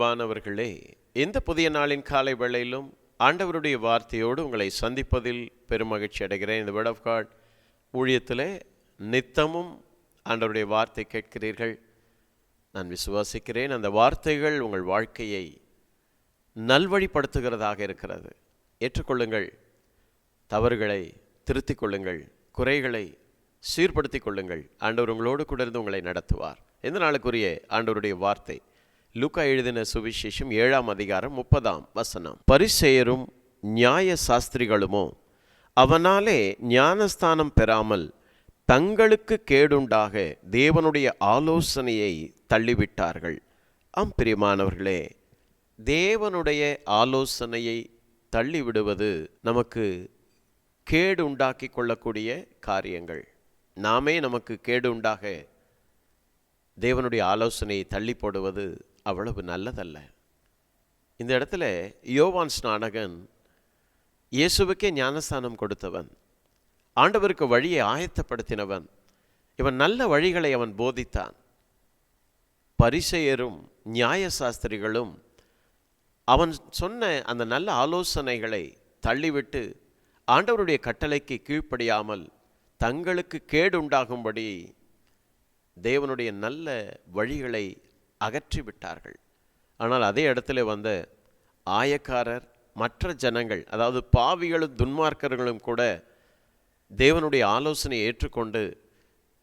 அன்பானவர்களே இந்த புதிய நாளின் காலை வேளையிலும் ஆண்டவருடைய வார்த்தையோடு உங்களை சந்திப்பதில் பெருமகிழ்ச்சி அடைகிறேன். இந்த வேர்ட் ஆஃப் காட் ஊழியத்தில் நித்தமும் ஆண்டவருடைய வார்த்தை கேட்கிறீர்கள். நான் விசுவாசிக்கிறேன் அந்த வார்த்தைகள் உங்கள் வாழ்க்கையை நல்வழிப்படுத்துகிறதாக இருக்கிறது. ஏற்றுக்கொள்ளுங்கள். தவறுகளை திருத்திக் கொள்ளுங்கள். குறைகளை சீர்படுத்திக் கொள்ளுங்கள். ஆண்டவர் உங்களோடு கூட இருந்து உங்களை நடத்துவார். எந்த நாளுக்குரிய ஆண்டவருடைய வார்த்தை. லுக்கா எழுதின சுவிசேஷம் ஏழாம் அதிகாரம் முப்பதாம் வசனம். பரிசெயரும் நியாய சாஸ்திரிகளுமோ அவனாலே ஞானஸ்தானம் பெறாமல் தங்களுக்கு கேடுண்டாக தேவனுடைய ஆலோசனையை தள்ளிவிட்டார்கள். ஆம் பிரியமானவர்களே தேவனுடைய ஆலோசனையை தள்ளிவிடுவது நமக்கு கேடு உண்டாக்கி கொள்ளக்கூடிய காரியங்கள். நாமே நமக்கு கேடு உண்டாக தேவனுடைய ஆலோசனையை தள்ளி போடுவது அவ்வளவு நல்லதல்ல. இந்த இடத்துல யோவான் ஸ்நானகன் இயேசுவுக்கே ஞானஸ்தானம் கொடுத்தவன் ஆண்டவருக்கு வழியை ஆயத்தப்படுத்தினவன் இவன் நல்ல வழிகளை அவன் போதித்தான். பரிசெயரும் நியாயசாஸ்திரிகளும் அவன் சொன்ன அந்த நல்ல ஆலோசனைகளை தள்ளிவிட்டு ஆண்டவருடைய கட்டளைக்கு கீழ்ப்படியாமல் தங்களுக்கு கேடு உண்டாகும்படி தேவனுடைய நல்ல வழிகளை அகற்றி விட்டார்கள் ஆனால் அதே இடத்துல வந்த ஆயக்காரர் மற்ற ஜனங்கள் அதாவது பாவிகளும் துன்மார்க்கர்களும் கூட தேவனுடைய ஆலோசனையை ஏற்றுக்கொண்டு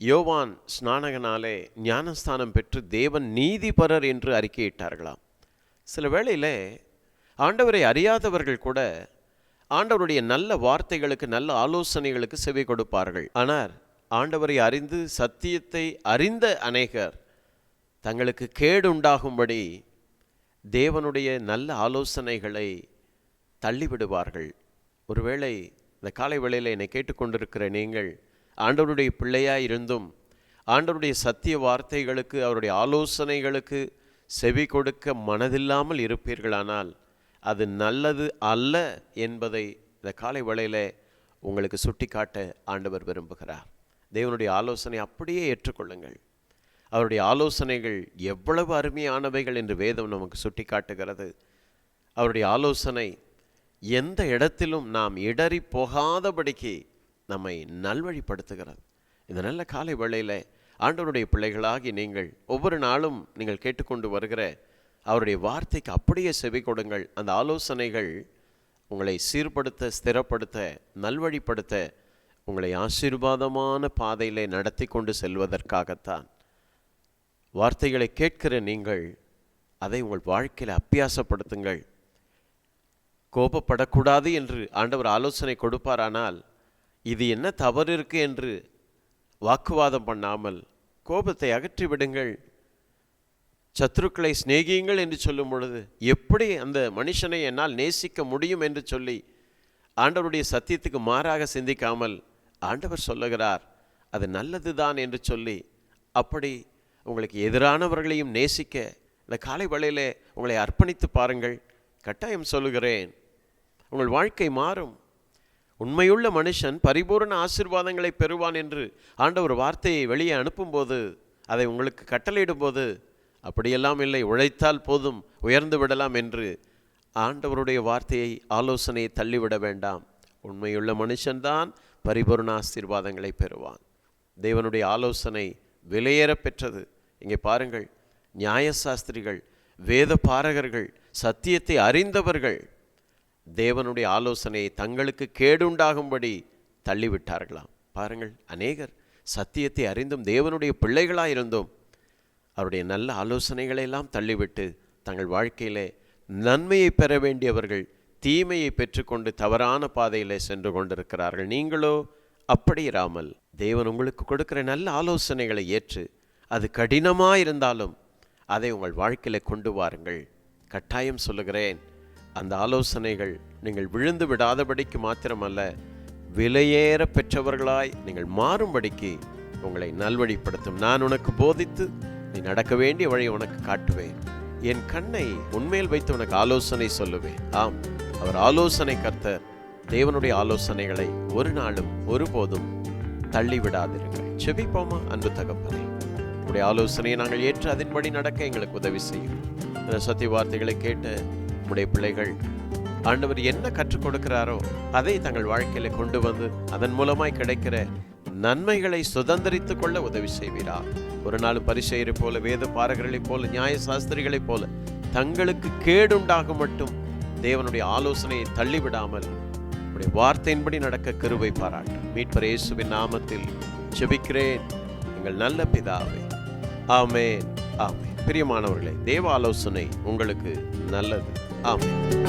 யோவான் ஸ்நானகனாலே ஞானஸ்தானம் பெற்று தேவன் நீதிபரர் என்று அறிக்கையிட்டார்களாம். சில வேளையில் ஆண்டவரை அறியாதவர்கள் கூட ஆண்டவருடைய நல்ல வார்த்தைகளுக்கு நல்ல ஆலோசனைகளுக்கு செவி கொடுப்பார்கள். ஆனால் ஆண்டவரை அறிந்து சத்தியத்தை அறிந்த அநேகர் தங்களுக்கு கேடு உண்டாகும்படி தேவனுடைய நல்ல ஆலோசனைகளை தள்ளிவிடுவார்கள். ஒருவேளை இந்த காலை வேளையில் என்னை கேட்டுக்கொண்டிருக்கிற நீங்கள் ஆண்டவருடைய பிள்ளையாக இருந்தும் ஆண்டவருடைய சத்திய வார்த்தைகளுக்கு அவருடைய ஆலோசனைகளுக்கு செவி கொடுக்க மனதில்லாமல் இருப்பீர்களானால் அது நல்லது அல்ல என்பதை இந்த காலை வேளையில் உங்களுக்கு சுட்டிக்காட்ட ஆண்டவர் விரும்புகிறார். தேவனுடைய ஆலோசனை அப்படியே ஏற்றுக்கொள்ளுங்கள். அவருடைய ஆலோசனைகள் எவ்வளவு அருமையானவைகள் என்று வேதம் நமக்கு சுட்டிக்காட்டுகிறது. அவருடைய ஆலோசனை எந்த இடத்திலும் நாம் இடறி போகாதபடிக்கு நம்மை நல்வழிப்படுத்துகிறது. இந்த நல்ல காலை வேளையில் ஆண்டவருடைய பிள்ளைகளாகி நீங்கள் ஒவ்வொரு நாளும் நீங்கள் கேட்டுக்கொண்டு வருகிற அவருடைய வார்த்தைக்கு அப்படியே செவி கொடுங்கள். அந்த ஆலோசனைகள் உங்களை சீர்படுத்த ஸ்திரப்படுத்த நல்வழிப்படுத்த உங்களை ஆசீர்வாதமான பாதையிலே நடத்தி கொண்டு செல்வதற்காகத்தான். வார்த்தைகளை கேட்கிற நீங்கள் அதை உங்கள் வாழ்க்கையில் அப்பியாசப்படுத்துங்கள். கோபப்படக்கூடாது என்று ஆண்டவர் ஆலோசனை கொடுப்பாரானால் இது என்ன தவறு இருக்கு என்று வாக்குவாதம் பண்ணாமல் கோபத்தை அகற்றி விடுங்கள். சத்துருக்களை சிநேகியுங்கள் என்று சொல்லும் பொழுது எப்படி அந்த மனுஷனை என்னால் நேசிக்க முடியும் என்று சொல்லி ஆண்டவருடைய சத்தியத்துக்கு மாறாக சிந்திக்காமல் ஆண்டவர் சொல்லுகிறார் அது நல்லதுதான் என்று சொல்லி அப்படி உங்களுக்கு எதிரானவர்களையும் நேசிக்க இந்த காலை வேளையிலே உங்களை அர்ப்பணித்து பாருங்கள். கட்டாயம் சொல்லுகிறேன். உங்கள் வாழ்க்கை மாறும். உண்மையுள்ள மனுஷன் பரிபூரண ஆசீர்வாதங்களை பெறுவான் என்று ஆண்டவர் வார்த்தையை வெளியே அனுப்பும்போது அதை உங்களுக்கு கட்டளையிடும்போது அப்படியெல்லாம் இல்லை. உழைத்தால் போதும் உயர்ந்து விடலாம் என்று ஆண்டவருடைய வார்த்தையை ஆலோசனையை தள்ளிவிட வேண்டாம். உண்மையுள்ள மனுஷன்தான் பரிபூர்ண ஆசீர்வாதங்களை பெறுவான். தேவனுடைய ஆலோசனை விலையேற பெற்றது. இங்கே பாருங்கள் நியாயசாஸ்திரிகள் வேத பாரகர்கள் சத்தியத்தை அறிந்தவர்கள் தேவனுடைய ஆலோசனையை தங்களுக்கு கேடுண்டாகும்படி தள்ளிவிட்டார்களாம். பாருங்கள் அநேகர் சத்தியத்தை அறிந்தும் தேவனுடைய பிள்ளைகளாக இருந்தும் அவருடைய நல்ல ஆலோசனைகளையெல்லாம் தள்ளிவிட்டு தங்கள் வாழ்க்கையிலே நன்மையை பெற வேண்டியவர்கள் தீமையை பெற்றுக்கொண்டு தவறான பாதையிலே சென்று கொண்டிருக்கிறார்கள். நீங்களோ அப்படி இராமல் தேவன் உங்களுக்கு கொடுக்கிற நல்ல ஆலோசனைகளை ஏற்று அது கடினமாக இருந்தாலும் அதை உங்கள் வாழ்க்கையில் கொண்டு வாருங்கள். கட்டாயம் சொல்லுகிறேன் அந்த ஆலோசனைகள் நீங்கள் விழுந்து விடாதபடிக்கு மாத்திரமல்ல விலையேற பெற்றவர்களாய் நீங்கள் மாறும்படிக்கு உங்களை நல்வழிப்படுத்தும். நான் உனக்கு போதித்து நீ நடக்க வேண்டிய வழி உனக்கு காட்டுவேன். என் கண்ணை உண்மையில் வைத்து உனக்கு ஆலோசனை சொல்லுவேன். ஆம் அவர் ஆலோசனை கர்த்தர் தேவனுடைய ஆலோசனைகளை ஒரு நாளும் ஒருபோதும் தள்ளிவிடாதிருங்கள். செபிப்போமா அன்பு தகப்பனே? உடைய ஆலோசனையை நாங்கள் ஏற்று அதன்படி நடக்க எங்களுக்கு உதவி செய்யும். இந்த சத்திய வார்த்தைகளை கேட்டு உடைய பிள்ளைகள் ஆண்டவர் என்ன கற்றுக் கொடுக்கிறாரோ அதை தங்கள் வாழ்க்கையில கொண்டு வந்து அதன் மூலமாய் கிடைக்கிற நன்மைகளை சுதந்திரித்துக் கொள்ள உதவி செய்வீரா ஒரு நாள் பரிசெயரை போல வேத பாரகர்களைப் போல நியாய சாஸ்திரிகளைப் போல தங்களுக்கு கேடுண்டாக மட்டும் தேவனுடைய ஆலோசனையை தள்ளிவிடாமல் உடைய வார்த்தையின்படி நடக்க கிருவை பாராட்டும் மீட்பர் இயேசுவின் நாமத்தில் ஜெபிக்கிறேன். எங்கள் நல்ல பிதாவே ஆமென். ஆமென். பிரியமானவர்களே தேவ ஆலோசனை உங்களுக்கு நல்லது. ஆமென்.